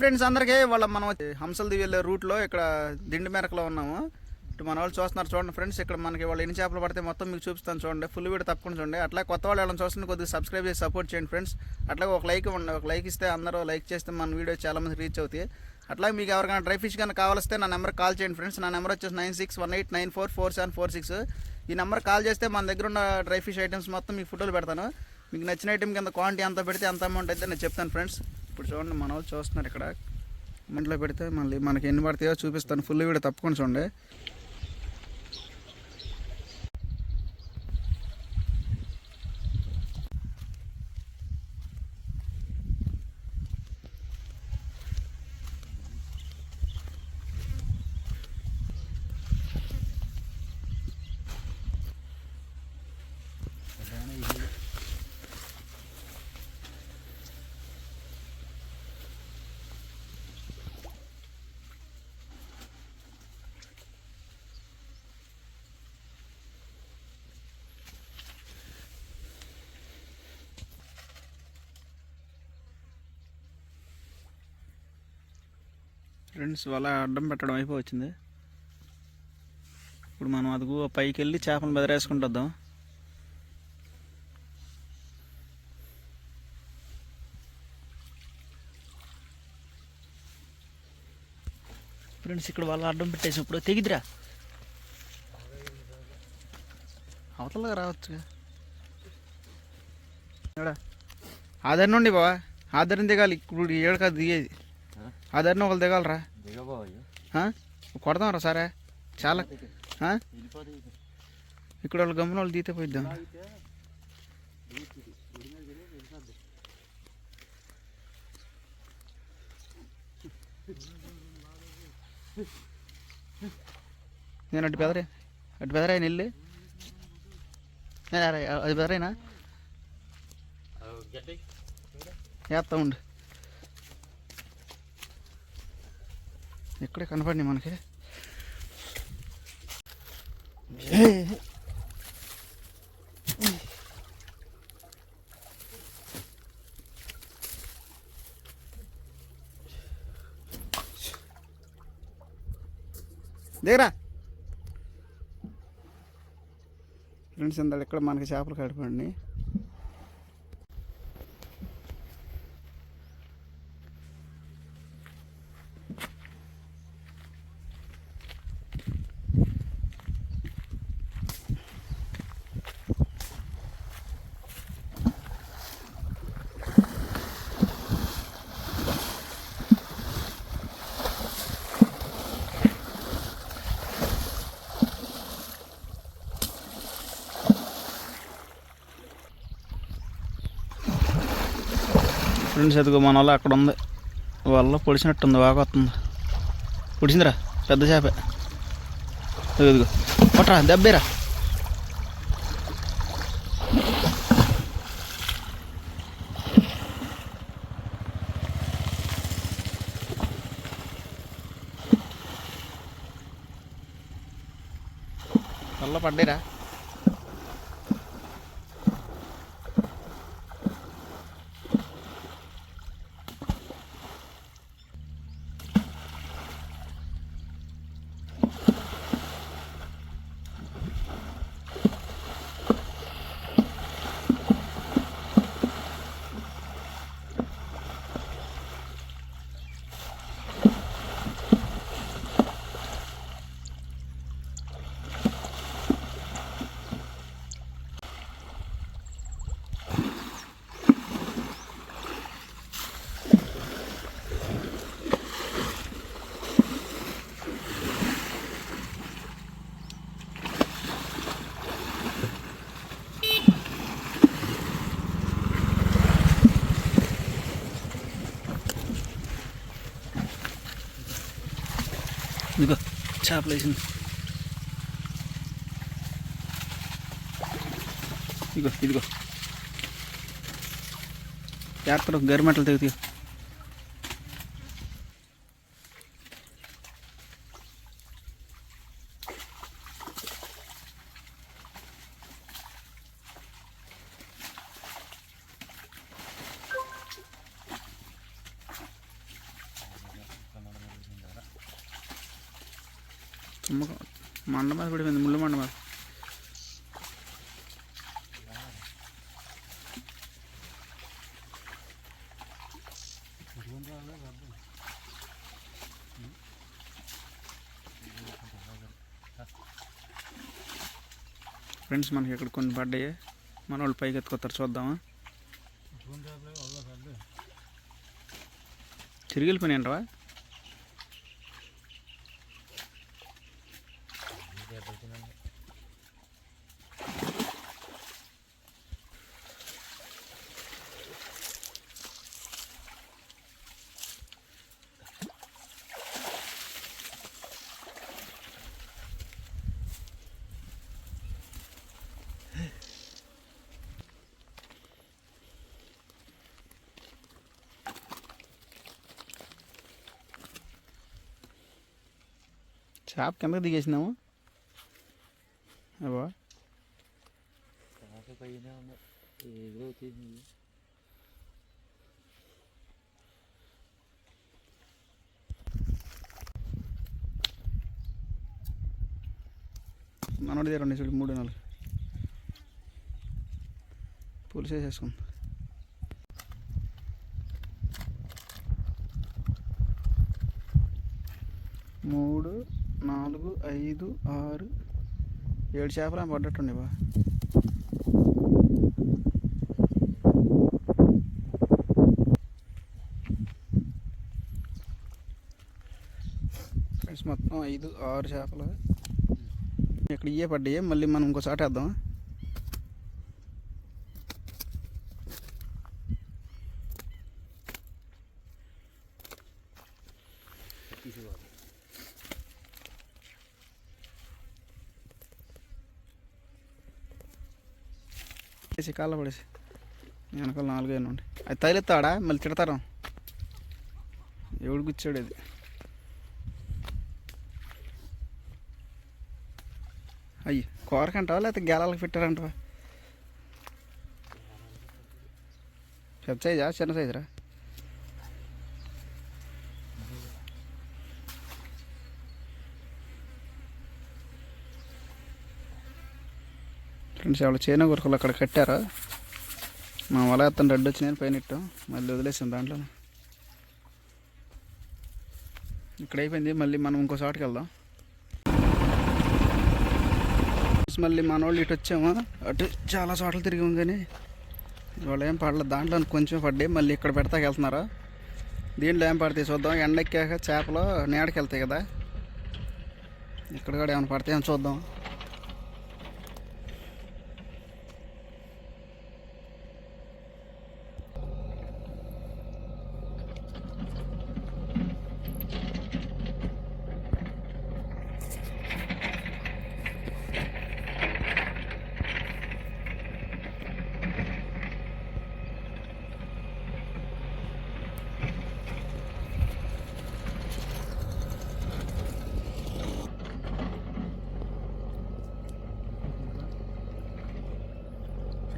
Friends అందరికీ వాళ్ళ మనం హంసలది వెళ్ళే రూట్లో ఇక్కడ దిండి మేరకలో ఉన్నాము. ఇటు మన వాళ్ళు చూస్తున్నారు చూడండి ఫ్రెండ్స్ ఇక్కడ మనకి వాళ్ళు ఎన్ని చేపలు పడితే మొత్తం మీకు చూపిస్తాను చూడండి. ఫుల్ వీడియో తప్పకుండా చూడండి. అట్లా కొత్త వాళ్ళు ఎవరైనా చూస్తున్న కొద్దిగా సబ్స్క్రైబ్ చేసి సపోర్ట్ చేయండి ఫ్రెండ్స్ అట్లా ఒక లైక్ ఇవ్వండి ఒక లైక్ ఇస్తే అందరూ లైక్ చేస్తే మన వీడియో చాలా మంది రీచ్ అవుతాయి. అట్లా మీకు ఎవరికైనా డ్రై ఫిష్ కన్నా కావాలిస్తే నా నెంబర్ కాల్ చేయండి ఫ్రెండ్స్ నా నెంబర్ వచ్చేసి nine six one eight nine four four seven four six ఈ నెంబర్ కాల్ చేస్తే మన దగ్గర ఉన్న డ్రై ఫిష్ ఐటమ్స్ మొత్తం మీకు ఫోటోలు పెడతాను. మీకు నచ్చిన ఐటమ్ కింద క్వాంటిటీ ఎంత పెడితే అంత అమౌంట్ అయితే నేను చెప్తాను ఫ్రెండ్స్ ఇప్పుడు చూడండి మన వాళ్ళు చూస్తున్నారు ఇక్కడ. మంటలో పెడితే మళ్ళీ మనకి ఎన్ని పడతాయో చూపిస్తాను. ఫుల్ వీడియో తప్పకుండా చూడండి. ఫ్రెండ్స్ వల అడ్డం పెట్టడం అయిపోవచ్చింది. ఇప్పుడు మనం అదుగు పైకి వెళ్ళి చేపలు బెదరేసుకుంటుద్దాం. ఫ్రెండ్స్ ఇక్కడ వాళ్ళ అడ్డం పెట్టేసి ఇప్పుడు తెగిద్దిరా అవతలగా రావచ్చుగా. ఎక్కడ? ఆధార్ నుండి బావా. ఆధారం దిగాలి. ఇప్పుడు ఏడు కాదు దిగేది. ఆధారం ఒకళ్ళు దిగాలరా. దిగబోయు? ఆ? కొడదాం రా సరే. చాలా. ఆ? ఇక్కడ వాళ్ళు గమ్మున వాళ్ళు తీతే పోయిద్దాం. నేను అటు బెదరే. అటు బెదరాయన వెళ్ళి అది గట్టి వేస్తా ఉండు. ఇక్కడే కనపడి మనకి. దిగరా ఫ్రెండ్స్ ఇందాడు ఇక్కడ మనకి చేపలు కడిపండి ఫ్రెండ్స్ ఎదుగు మన వల్ల అక్కడ ఉంది. వల్ల పొడిచినట్టుంది బాగా వస్తుంది. పొడిచిందిరా పెద్ద చేప. ఎదుగు ఇదిగో. దెబ్బేరా. వల్ల పడ్డారా. ఇదిగో చేపలు వేసింది. ఇదిగో ఇదిగో. జాగ్రత్తలో గరిమెట్టలు తెగుతాయి తుమ్మక మండ మీద పడిపోయింది ముళ్ళు మండ మీద ఫ్రెండ్స్ మనకి ఇక్కడ కొన్ని పడ్డాయి మన వాళ్ళు పైకి ఎత్తుకొస్తారు చూద్దామా? తిరిగి వెళ్ళిపోయినాయి అంటవా చేప కిందకి దిగేసినాము. అవా మనోడి దగ్గర ఉండే చూడు మూడు నాలుగు. పులిసేసేసుకుంది వేసేసుకుంది మూడు నాలుగు ఐదు ఆరు ఏడు చేపలు ఆమె పడ్డట్టుండి బా. మొత్తం ఐదు ఆరు చేపలు. ఇక్కడ ఇయ్యే పడ్డాయి మళ్ళీ మనం ఇంకోసారి వేద్దాం పడేసి కాళ్ళ పడేసి. వెనకాల నాలుగైనా ఉండి. అది తగిలిస్తాడా? మళ్ళీ తిడతారా? ఎవడు గుచ్చాడు అది? అయ్యి కూరకంటావా? లేకపోతే గేలాలకు పెట్టారంటావా? పెద్ద సైజా? చిన్న సైజురా? ఫ్రెండ్స్ ఎవరు చైనా గురకలు అక్కడ కట్టారా? మా వల అతను రెడ్ వచ్చినాయని పైన ఇట్టాం. మళ్ళీ వదిలేసాం దాంట్లో. ఇక్కడ అయిపోయింది. మళ్ళీ మనం ఇంకో చోటుకి వెళ్దాం. మళ్ళీ మన వాళ్ళు ఇటు వచ్చాము. అటు చాలా చోట్ల తిరిగాం కానీ వాళ్ళు ఏం పడలేదు. దాంట్లో కొంచెం పడ్డాయి. మళ్ళీ ఇక్కడ పెడతాకి వెళ్తున్నారు? దీంట్లో ఏం పడతాయి చూద్దాం. ఎండెక్కాక చేపలు నేడకి వెళ్తాయి కదా. ఇక్కడ కూడా ఏమైనా పడతాయేమో చూద్దాం.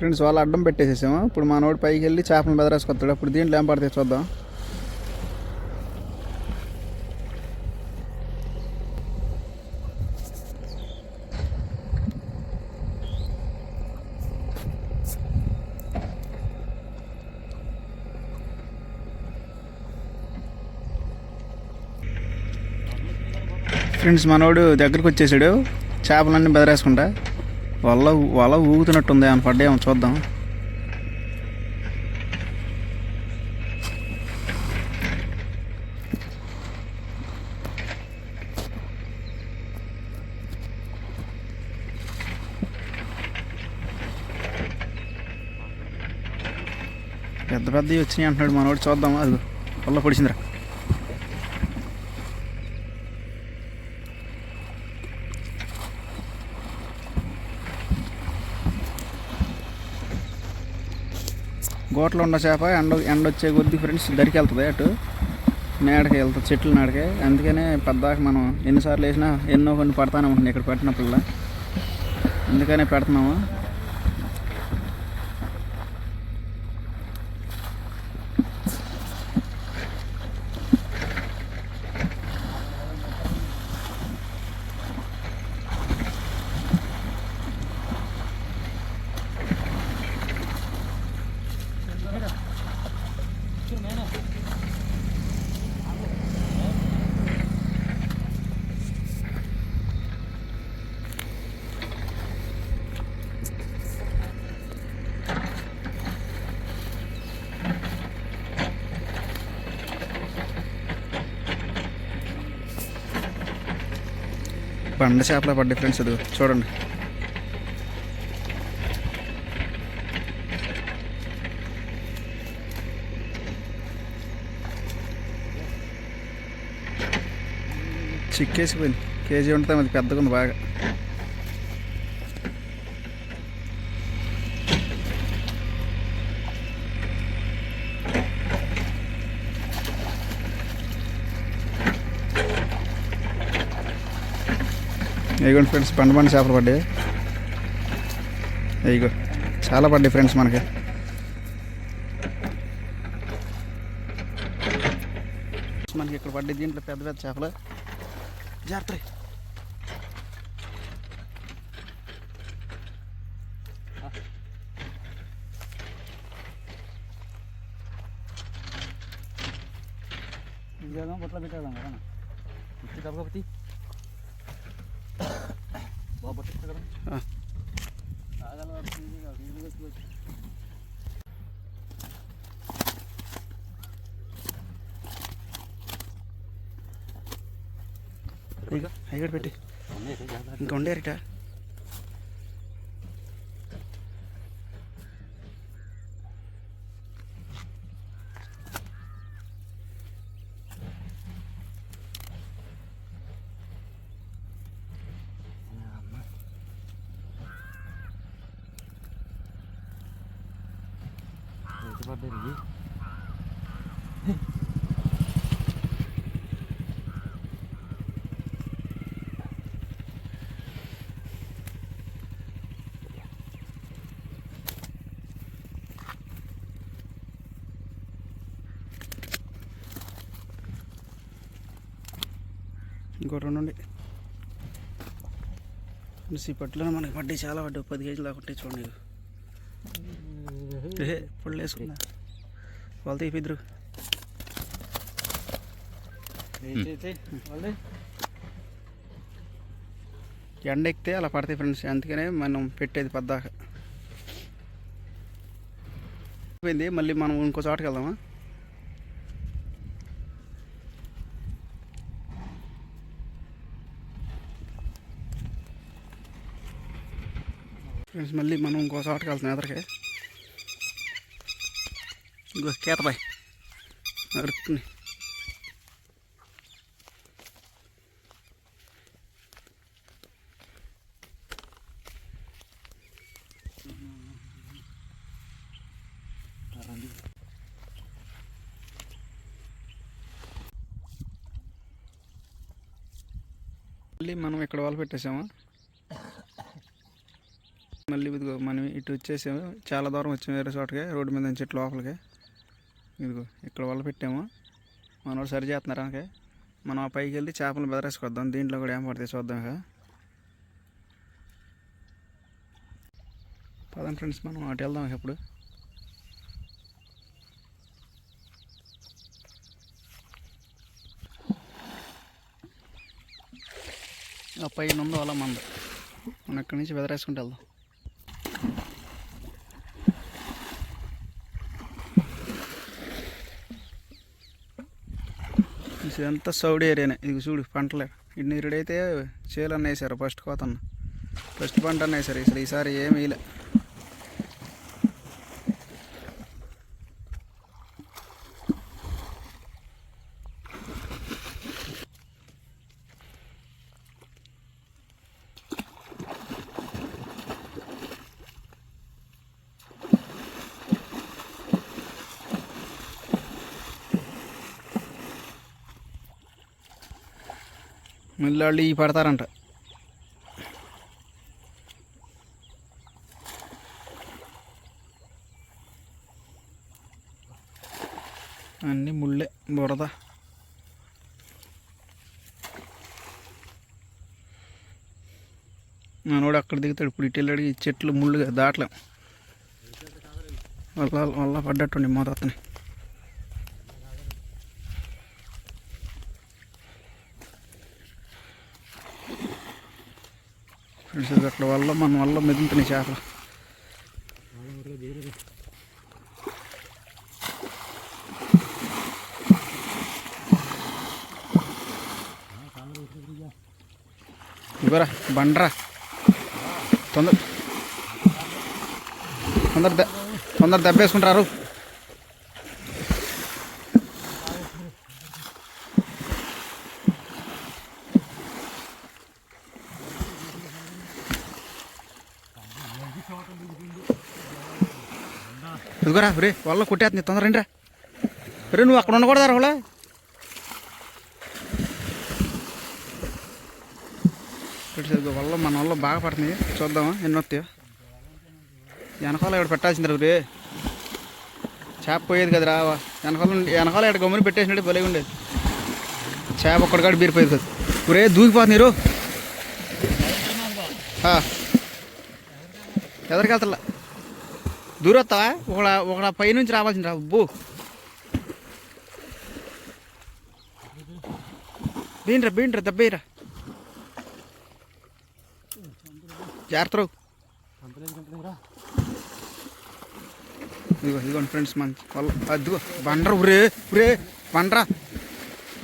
ఫ్రెండ్స్ వాళ్ళు అడ్డం పెట్టేసేసాము. ఇప్పుడు మనోడు పైకి వెళ్ళి చేపలను బెదరేసుకొస్తాడు. అప్పుడు దీంట్లో ఏం పడితే చూద్దాం. ఫ్రెండ్స్ మనోడు దగ్గరకు వచ్చేసాడు. చేపలన్నీ బెదరేసుకుంటా. వల్ల వల ఊగుతున్నట్టుంది. ఆయన పడ్డాయేమో చూద్దాం. పెద్ద పెద్దవి వచ్చినాయి అంటున్నాడు మనోడు. చూద్దాం. అది వల్ల పొడిచిందిరా గోట్లో ఉన్న చేప ఎండ ఎండ వచ్చే కొద్ది ఫ్రెండ్స్ దరికి వెళ్తుంది అటు నేడకి వెళ్తుంది చెట్లు నాడకే. అందుకనే పెద్దాక మనం ఎన్నిసార్లు వేసినా ఎన్నో కొన్ని పడతానే ఉంటుంది ఇక్కడ పెట్టినప్పుడు అందుకనే పెడుతున్నాము. బండ చేపల పడ్డాయి డిఫరెన్స్ ఇది. చూడండి. చిక్కేసిపోయింది. కేజీ ఉంటుంది అది పెద్దగా ఉంది బాగా. ఇదిగోండి ఫ్రెండ్స్ పండు పండు చేపలు పడ్డాయి. ఇదిగో చాలా పడ్డాయి ఫ్రెండ్స్ మనకి. మనకి ఇక్కడ పడ్డాయి దీంట్లో పెద్ద పెద్ద చేపలు. జాగ్రత్త రే. ఇదేదో బొట్లో పెట్టేద్దాం కదా ఇచ్చి కాబట్టి బాగా పట్టుకుంటా కదా ఆ. ఆగల ఈజీగా ఈజీగా వచ్చి ఇదిగో ఇక్కడ పెట్టి. ఇంకా ఉండేరిట పడ్డాయి ఇంకో రెండు ఉండి ఈ పట్టులో మనకి పడ్డాయి చాలా పడ్డాయి పది కేజీలు దాకా ఉంటాయి చూడండి. ఏ పుళ్ళు వేసుకున్నా వాళ్ళు తీపిద్దరు ఎండ ఎక్కితే అలా పడతాయి ఫ్రెండ్స్ అందుకనే మనం పెట్టేది పద్దాక. అయిపోయింది మళ్ళీ మనం ఇంకో చోటకి వెళ్దామా? ఫ్రెండ్స్ మళ్ళీ మనం ఇంకో చోటకి వెళ్తాం ఎదరికి. ఇంకో కేతబాయ్ అరుక్కుని మళ్ళీ మనం ఇక్కడ వాళ్ళు పెట్టేసామా మళ్ళీ ఇదిగో మనం ఇటు వచ్చేసాము చాలా దూరం వచ్చాము వేరే చోటకి రోడ్డు మీద నుంచి ఇటు లోపలికి. ఇదిగో ఇక్కడ వల్ల పెట్టాము. మనోడు సరి చేస్తున్నారు అనకే. మనం ఆ పైకి వెళ్ళి చేపలు బెదరేసుకొద్దాం. దీంట్లో కూడా ఏం పడితే చూద్దాం ఇక. పదం ఫ్రెండ్స్ మనం అటు వెళ్దాం ఇప్పుడు. ఆ పైన ఉందో అలా మంద. మనం ఇక్కడి నుంచి బెదరేసుకుంటూ వెళ్దాం. ఇదంతా సౌడ్ ఏరియానే. ఇది చూడు పంటలే. ఇన్ని ఇరుడైతే చేలు వేసారు. ఫస్ట్ కోతన్న. ఫస్ట్ పంట అన్న వేసారు. అసలు ఈసారి ఏమి వేయలే. పిల్లాళ్ళు ఈ పడతారంట. అన్నీ ముళ్ళే బురద. మనోడు అక్కడ దిగుతాడు ఇప్పుడు ఇటు వెళ్ళాడు ఈ చెట్లు ముళ్ళుగా దాటలేం. వల్ల వల్ల పడ్డట్టుండి అతని ఫ్రెండ్స్ ఇది వల్ల మన వల్ల మెదులుతున్నాయి చేపలు. ఇవ్వరా బండరా. తొందర తొందర దె- తొందర దెబ్బేసుకుంటారు. ఇదిగోరా రే వాళ్ళ కొట్టేస్తుంది తొందర రండిరా. రే నువ్వు అక్కడ ఉండకూడదా రాహుల? వల్ల మన వల్ల బాగా పడుతుంది. చూద్దామా ఎన్ని వస్తాయో. వెనకాల ఇక్కడ పెట్టాల్సింది రే చేప పోయేది కదరా వెనకాల వెనకాల ఇక్కడ గమ్ముని పెట్టేసినట్టు భలే ఉండేది. చేప ఒక్కడికాడు బీరిపోయేది కదా. రే దూకిపోతున్నారు ఎదరికి వెళ్తలా దూరం ఒక ఒక పై నుంచి రావాల్సింది రా అబ్బో బీన్రా బీన్రా దెబ్బేరా జాగ్రత్త ఇదిగో ఇదిగోండి ఫ్రెండ్స్ మన వాళ్ళు అదిగో బండరా ఉరే ఉరే బండరా.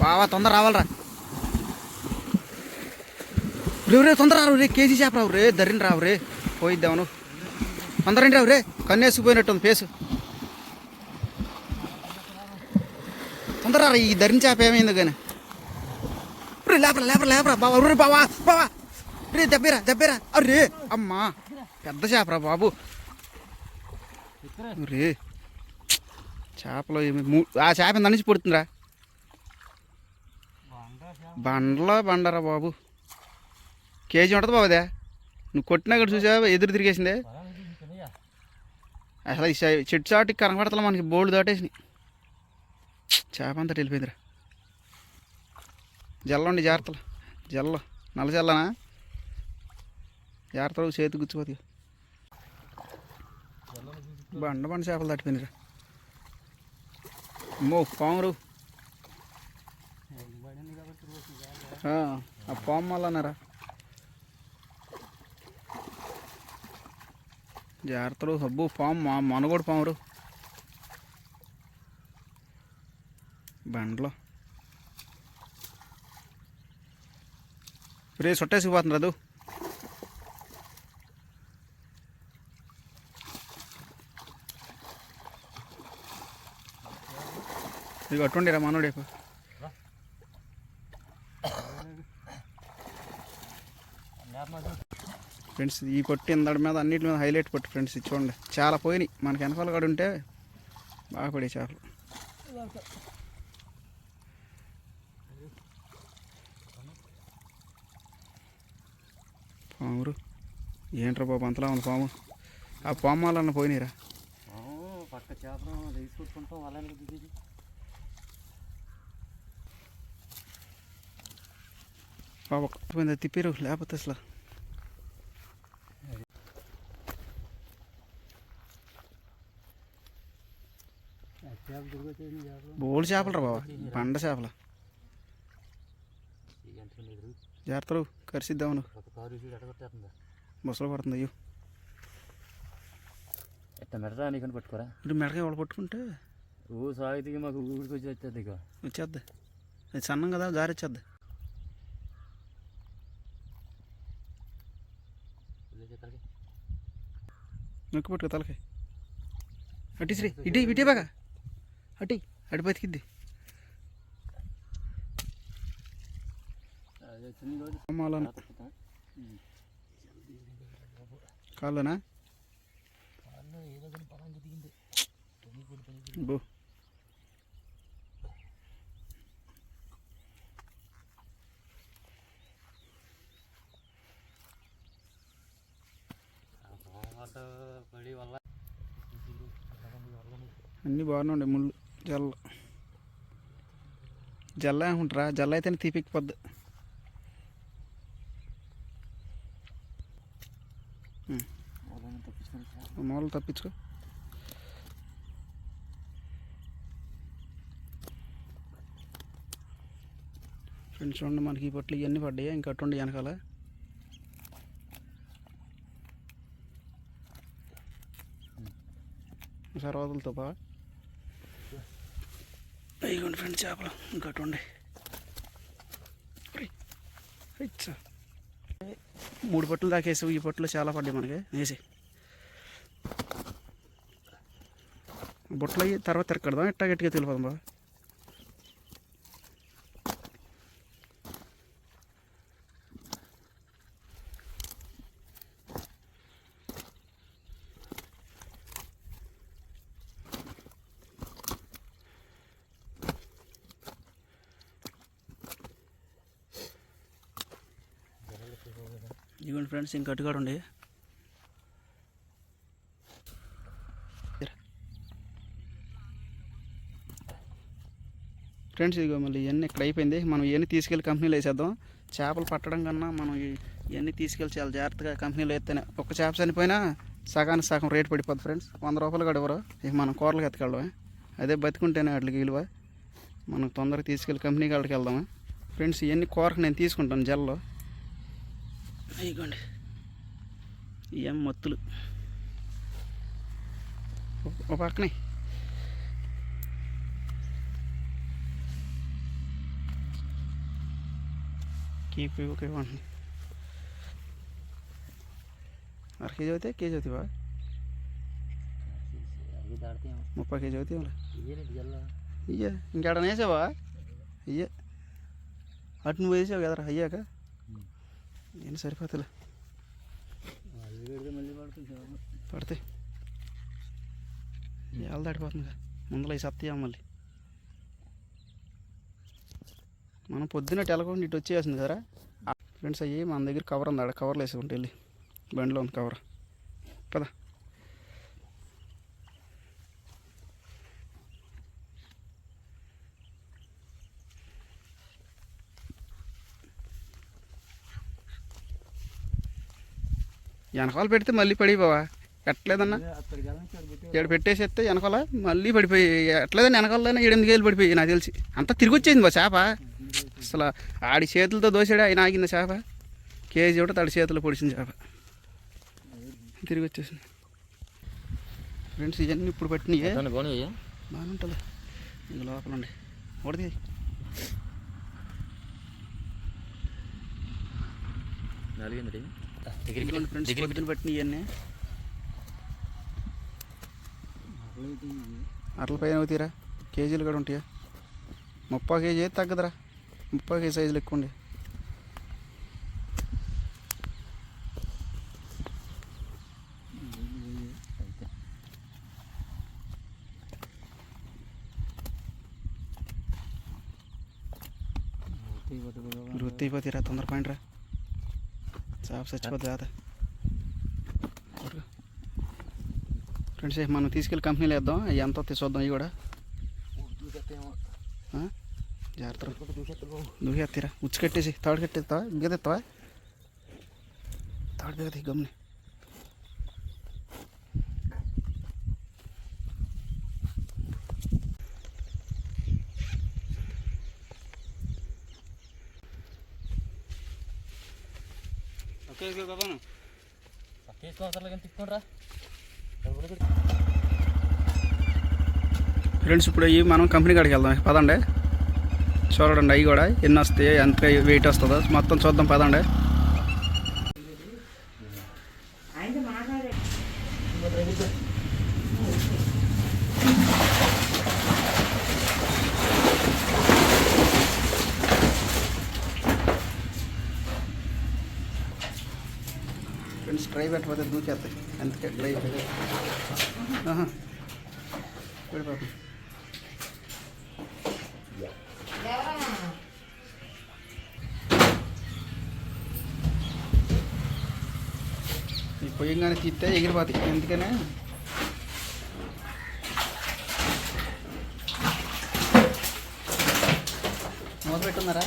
బావా తొందర రావాలరా. రే తొందర రావు రే కేజీ చేప రావు రే దరిని రావు రే పోయిద్దామను తొందర రండి రావు రే. కన్నేసుకుపోయినట్టుంది ఫేసు. తొందర ఈ ధరిని చేప ఏమైంది కానీ? రే లేపరా లేపరా లేపరా. బావా రే బావా బావా. రే దెబ్బరా దెబ్బరా. అరే అమ్మా పెద్ద చేపరా బాబు. రే చేపలు ఏమి మూ- ఆ చేప ఇంత నుంచి పుడుతుందిరా. బండలో బండరా బాబు. కేజీ ఉంటుంది బాబు అదే. నువ్వు కొట్టినా కూడా చూసావా? ఎదురు తిరిగేసిందే. అసలు ఈ చెట్టు చాటికి కనబడతలే మనకి బోల్డ్ దాటేసినాయి. చేప అంతా వెళ్ళిపోయిందిరా జల్లండి జాగ్రత్తలు. జల్ల. నల్ల జల్లనా? జాగ్రత్తలు చేతి గుచ్చిపోతాయి బండ బండ చేపలు దాటిపోయినరా అమ్మో పామురు. ఆ, ఆ పాము వల్ల అన్నారా? జాగ్రత్తలు సబ్బు పాము మా మనగోడు పామురు బండ్లో. రే చుట్టేసిపోతుంది రాదు ఇది అట్టుండిరా మనోడేపు ఫ్రెండ్స్ ఈ పొట్టి ఇందడి మీద అన్నిటి మీద హైలైట్ పొట్టు ఫ్రెండ్స్ ఇది చూడండి. చాలా పోయినాయి. మనకి వెనకాల కూడా ఉంటే బాగా పడే చేపలు పామురు. ఏంట్రా బాబు అంతలా ఉంది పాము? ఆ పాము వాళ్ళన్న పోయినాయిరా. పక్క చేపలు వాళ్ళని బాబు తిప్పిరు లేకపోతే అసలు చేప తిరిగొచ్చేది చేపలు బోల్డ్ చేపలు రా బాబా బండ చేపలు. ఎంత ఎదురు జాగ్రత్తలు కరిసిద్దామను ఒక కారు చూసి ఎడగొట్టేస్తుందా ముసలు పడుతుంది అయ్యో. ఎట్ట మెడరా నీకని పట్టుకోరా? ఇప్పుడు మెడగా వాళ్ళు పట్టుకుంటే? ఊ సాగితే మాకు ఊరికి వచ్చి వచ్చేది ఇక వచ్చేద్ది. అది సన్నం కదా జారిచ్చేద్ది నొక్కి పట్టుకో తలకి. అట్టి శ్రీ ఇటీ ఇటీ బాగా. అటు అటు బతికిద్ది. చిన్న రోజు కాళ్ళనా? బో. వల్ల అన్నీ బాగానే ఉండే ముళ్ళు. జల్ల. జల్ల ఏమంటారా? జల్ల అయితేనే తీపిక్కిపోద్ది వాళ్ళని మూలలు తప్పించుకో. ఫ్రెండ్స్ చూడండి మనకి ఈ పొట్లు ఇవన్నీ పడ్డాయి? ఇంకా అట్టుండి వెనకాల. ఒకసారి వదులుతో ఇదిగోండి ఫ్రెండ్ ఫ్రెండ్స్ చేపలు. ఇంకా ఉండే. మూడు పొట్లు దాకేసి ఈ పొట్లు చాలా పడ్డాయి మనకి. వేసి బుట్టలు తర్వాత తిరగడదాం ఎట్టా గట్టిగా తెలిపోదాం బా ఇదిగోండి ఫ్రెండ్స్ ఇంక అటుగాడు ఉండే ఫ్రెండ్స్ ఇదిగో మళ్ళీ ఇవన్నీ ఇక్కడ అయిపోయింది. మనం ఇవన్నీ తీసుకెళ్ళి కంపెనీలో వేసేద్దాం. చేపలు పట్టడం కన్నా మనం ఇవన్నీ తీసుకెళ్ళి చాలా జాగ్రత్తగా కంపెనీలో వేస్తేనే. ఒక చేప చనిపోయినా సగానికి సగం రేటు పడిపోద్ది ఫ్రెండ్స్. వంద రూపాయలు కూడా ఇవ్వరు ఇక మనం కూరలకు ఎత్తకెళ్ళడమే. అదే బతికుంటేనే వాటికి విలువ. మనం తొందరగా తీసుకెళ్ళి కంపెనీ కాడికి వెళ్దామా. ఫ్రెండ్స్ ఇవన్నీ కూరకు నేను తీసుకుంటాను జల్లో ఇదిగోండి. ఏం మత్తులు. ఓ- ఓ పక్కనే. కీప్ ఓకే ఇవ్వండి అర కేజీ అవుతాయి కేజీ అవుతావా అవి దాడితే ముప్పై కేజీ అవుతాయి ఇయ్యలేదు జల్ల ఇయ్య ఇంకేడ వేసావా? ఇయ్య. అటు నువ్వు వేసావు కదరా అయ్యాక. నేను సరిపోతులే. అవి పడితే. ఏళ్ళ దాటిపోతుంది ముందర ఈ సత్తా మళ్ళీ. మనం పొద్దున్న టెలకుండా ఇటు వచ్చేసింది కదరా. ఫ్రెండ్స్ అయ్యి మన దగ్గర కవర్ ఉంది ఆడ. కవర్లు వేసుకుంటే వెళ్ళి. బండిలో ఉంది కవర్. పదా. వెనకాల పెడితే మళ్ళీ పడిపోవా ఎట్లేదన్నా? ఇక్కడ పెట్టి ఇక్కడ పెట్టేసేస్తే వెనకాల మళ్ళీ పడిపోయి ఎట్లేదని వెనకాలనే ఎనిమిది కేలు పడిపోయి నాకు తెలిసి. అంతా తిరిగి వచ్చేసింది బా చేప. అసలు ఆడి చేతులతో దోసాడు? ఆయన ఆగింది చేప. కేజీ ఒకటి తడి చేతిలో పొడిచింది చేప. తిరిగి వచ్చేసింది ఫ్రెండ్స్ ఇవన్నీ ఇప్పుడు పట్టినాయే. బాగానే ఉంటుంది ఇంక లోపల ఉండి. ఒకటి ఇవన్నీ అరల పైన అవుతాయిరా కేజీలు కూడా ఉంటాయా? ముప్పై కేజీ అయితే తగ్గదురా. ముప్పై కేజీ సైజులు ఎక్కువ ఉండే. వృత్తి అయిపోతాయిరా తొందర పైన రా చేప చచ్చిపోతుంది రాత ఫ్రెండ్స్ మనం తీసుకెళ్ళి కంపెనీలో వేద్దాం అవి ఎంత వస్తాయి చూద్దాం ఇవి కూడా ఆ? జాగ్రత్త నువ్వు ఎత్తిరా ఉచ్చు కట్టేసి తాడు కట్టేస్తావా బిగదెత్తావా తాడు బిగది గమ్ని ఫ్రెండ్స్ ఇప్పుడు అవి మనం కంపెనీ కాడికి వెళ్దాం. పదండి. చూడండి అవి కూడా ఎన్ని వస్తాయి ఎంత వెయిట్ వస్తుందో. మొత్తం చూద్దాం పదండి. పొయ్యంగానే ఎగిరిపోతాయి. ఎందుకనే? మూత పెట్టున్నారా?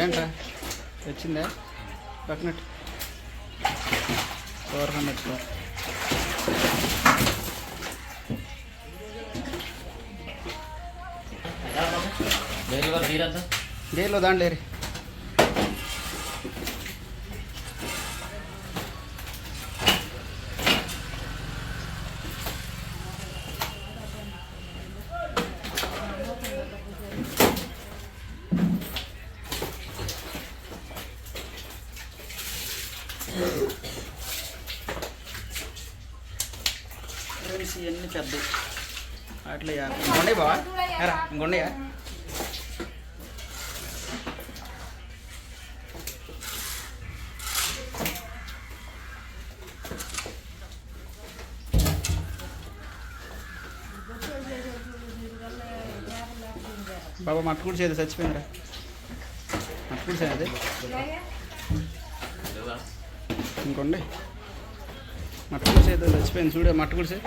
ఏంట్రా? వచ్చిందా? పక్కనట్టు ఫోర్ హండ్రెడ్ ले लो दान ले रे अट्ले गुंडे बाबा गुंडे यार బాబా మట్టుకుడు చేది చచ్చిపోయిందిరా. మట్టుకుడు చేది ఇంకొండి. మట్టుకుడు చేది చచ్చిపోయింది. చూడు మట్టుకుడు చేది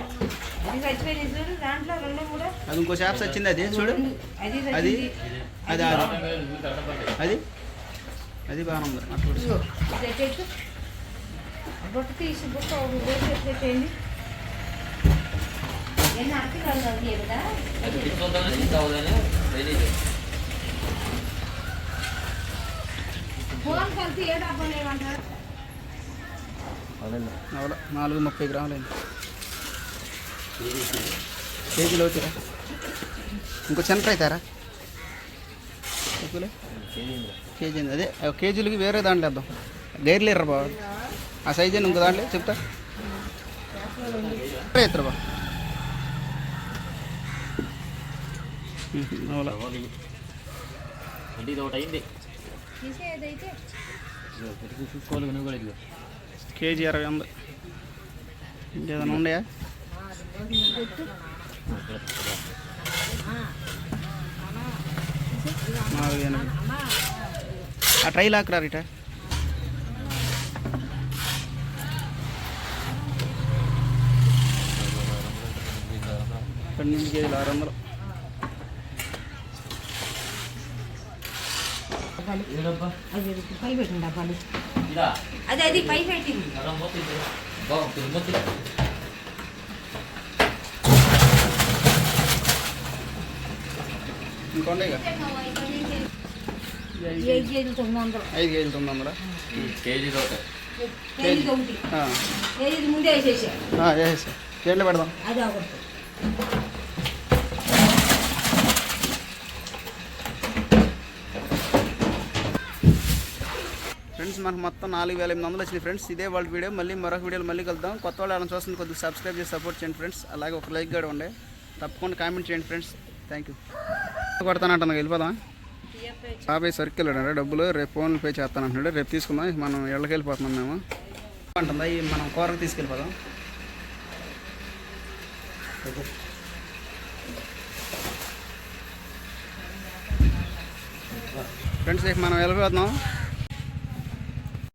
అది చచ్చిపోయింది ఇంకో చేప వచ్చింది అది చూడు. అది అది. అది అది. అది. అది బాగానే ఉంది మట్టుకుడు తీసి నాలుగు ముప్పై గ్రాములు కేజీలు అవుతారా ఇంకో చెనక అవుతారా కేజీ. అదే కేజీలకి వేరే దాంట్లో వేద్దాం. గైర్లు ఇర్ర బాబు ఆ సైజ్ ఇంకో దాంట్లో? చెప్తా. ఎత్తరు బా అంటే ఇది ఒకటి అయింది. తీసేదైతే ఇదిగో పెట్టుకు చూసుకోవాలి నువ్వు కూడా ఇదిగో. కేజీ ఇరవై ఉంది ఇంకేదైనా ఉన్నాయా? నాలుగు ఎనిమిది ఆ ట్రైల్ ఆకురా ఇట పన్నెండు కేజీలు ఆరు వందలు. ఏడబ్బా అది పై పెట్టింది డబ్బాలు. ఇదా. అది అది పై పెట్టింది. ఏడు కేజీలు తొమ్మిది వందలు ఐదు కేజీలు తొమ్మిది వందల కేజీ కేజీ ఒకటి కేజీ ముందే వేసేసా. వేసేసి. దేంట్లో పెడదాం. అది ఒకటి వచ్చేసి మనకు మొత్తం నాలుగు వేల ఎనిమిది వందలు వచ్చినాయి ఫ్రెండ్స్ ఇదే వాళ్ళ వీడియో మళ్ళీ మరొక వీడియోలో మళ్ళీ కలుద్దాం. కొత్త వాళ్ళు ఏమైనా చూస్తుంది కొద్దిగా సబ్స్క్రైబ్ చేసి సపోర్ట్ చేయండి ఫ్రెండ్స్ అలాగే ఒక లైక్ కూడా ఉండే. తప్పకుండా కామెంట్ చేయండి ఫ్రెండ్స్ థ్యాంక్ యూ కొడతానంటుంది వెళ్ళిపోదాం బాబాయ్ సర్కిల్ వెళ్ళాడు డబ్బులు రేపు ఫోన్ పే చేస్తాను అంటున్నాడు రేపు తీసుకుందాం. మనం ఇళ్ళకి వెళ్ళిపోతున్నాం మేము. అంటుందా? మనం కూరకు తీసుకెళ్ళిపోదాం. ఫ్రెండ్స్ మనం వెళ్ళిపోతున్నాం.